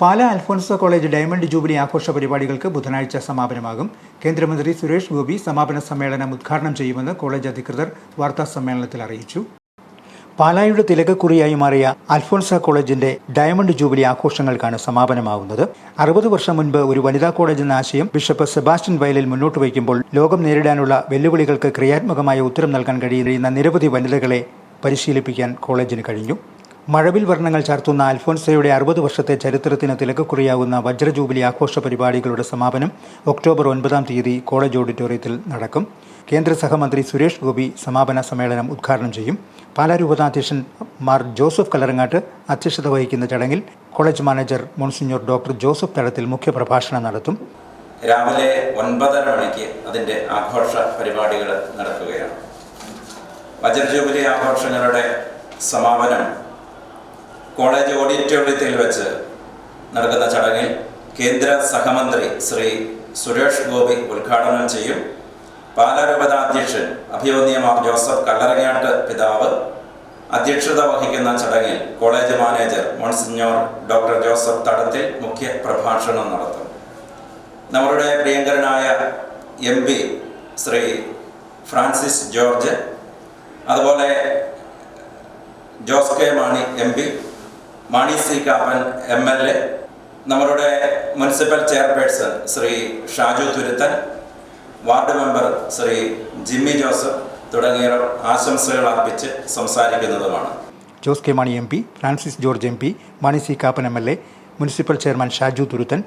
Pala Alphonsa college diamond jubilee ആഘോഷ പരിപാടികൾക്ക് ബുധനാഴ്ച സമാപനമാകും. കേന്ദ്രമന്ത്രി സുരേഷ് ഗോപി സമാപന സമ്മേളനം ഉദ്ഘാടനം ചെയ്യുമെന്ന് കോളേജ് അധികൃതർ വാർത്താ സമ്മേളനത്തിൽ അറിയിച്ചു. പാലായുടെ തിലകക്കുറിയായി മാറിയ അൽഫോൻസ കോളേജിന്റെ ഡയമണ്ട് ജൂബിലി ആഘോഷങ്ങൾക്കാണ് സമാപനമാവുന്നത്. അറുപത് വർഷം മുൻപ് ഒരു വനിതാ കോളേജ് എന്ന ആശയം ബിഷപ്പ് സെബാസ്റ്റ്യൻ വയലിൽ മുന്നോട്ട് വയ്ക്കുമ്പോൾ ലോകം നേരിടാനുള്ള വെല്ലുവിളികൾക്ക് ക്രിയാത്മകമായ ഉത്തരം നൽകാൻ കഴിയുന്ന നിരവധി വനിതകളെ പരിശീലിപ്പിക്കാൻ കോളേജിന് കഴിഞ്ഞു. മഴവിൽ വർണങ്ങൾ ചാർത്തുന്ന അൽഫോൻസയുടെ അറുപത് വർഷത്തെ ചരിത്രത്തിന് തിലകക്കുറിയാവുന്ന വജ്ര ജൂബിലി ആഘോഷ പരിപാടികളുടെ സമാപനം ഒക്ടോബർ ഒൻപതാം തീയതി കോളേജ് ഓഡിറ്റോറിയത്തിൽ നടക്കും. കേന്ദ്ര സഹമന്ത്രി സുരേഷ് ഗോപി സമാപന സമ്മേളനം ഉദ്ഘാടനം ചെയ്യും. പാലാ രൂപതാധ്യക്ഷൻ മാർ ജോസഫ് കലറങ്ങാട്ട് അധ്യക്ഷത വഹിക്കുന്ന ചടങ്ങിൽ college manager monsignor doctor Joseph Thadathil മുഖ്യപ്രഭാഷണം നടത്തും. രാവിലെ ഒൻപതര മണിക്ക് അതിന്റെ ആഘോഷ പരിപാടികൾ നടക്കുകയാണ്. വജ്രജൂബിലി ആഘോഷങ്ങളുടെ സമാപനം കോളേജ് ഓഡിറ്റോറിയത്തിൽ വെച്ച് നടക്കുന്ന ചടങ്ങിൽ കേന്ദ്ര സഹമന്ത്രി ശ്രീ സുരേഷ് ഗോപി ഉദ്ഘാടനം ചെയ്യും. പാലാരൂപത അധ്യക്ഷൻ അഭിയോന്യമാർ ജോസഫ് കല്ലറങ്ങാട്ട് പിതാവ് അധ്യക്ഷത വഹിക്കുന്ന ചടങ്ങിൽ college manager monsignor doctor Joseph Thadathil മുഖ്യ പ്രഭാഷണം നടത്തും. നമ്മളുടെ പ്രിയങ്കരനായ M P Shri Francis George അതുപോലെ Jose K Mani M P Mani C Kappan M L A നമ്മളുടെ municipal chairperson Shri Shaju Thuruthan ward member Shri Jimmy Joseph തുടങ്ങിയവർ ആശംസകൾ അർപ്പിച്ച് സംസാരിക്കുന്നതുമാണ്. Jose K Mani M P Francis George M P Mani C Kappan M L A municipal chairman Shaju Thuruthan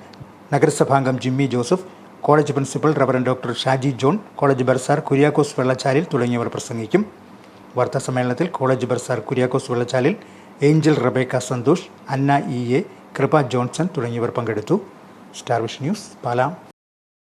നഗരസഭാംഗം Jimmy Joseph college principal reverend doctor Shaji John college bursar Kuriakose Vellachalil തുടങ്ങിയവർ പ്രസംഗിക്കും. വാർത്താ സമ്മേളനത്തിൽ college bursar Kuriakose Vellachalil angel Rebecca Santhosh Anna E A Kripa Johnson തുടങ്ങിയവർ പങ്കെടുത്തു. സ്റ്റാർവിഷ് news പാലാം.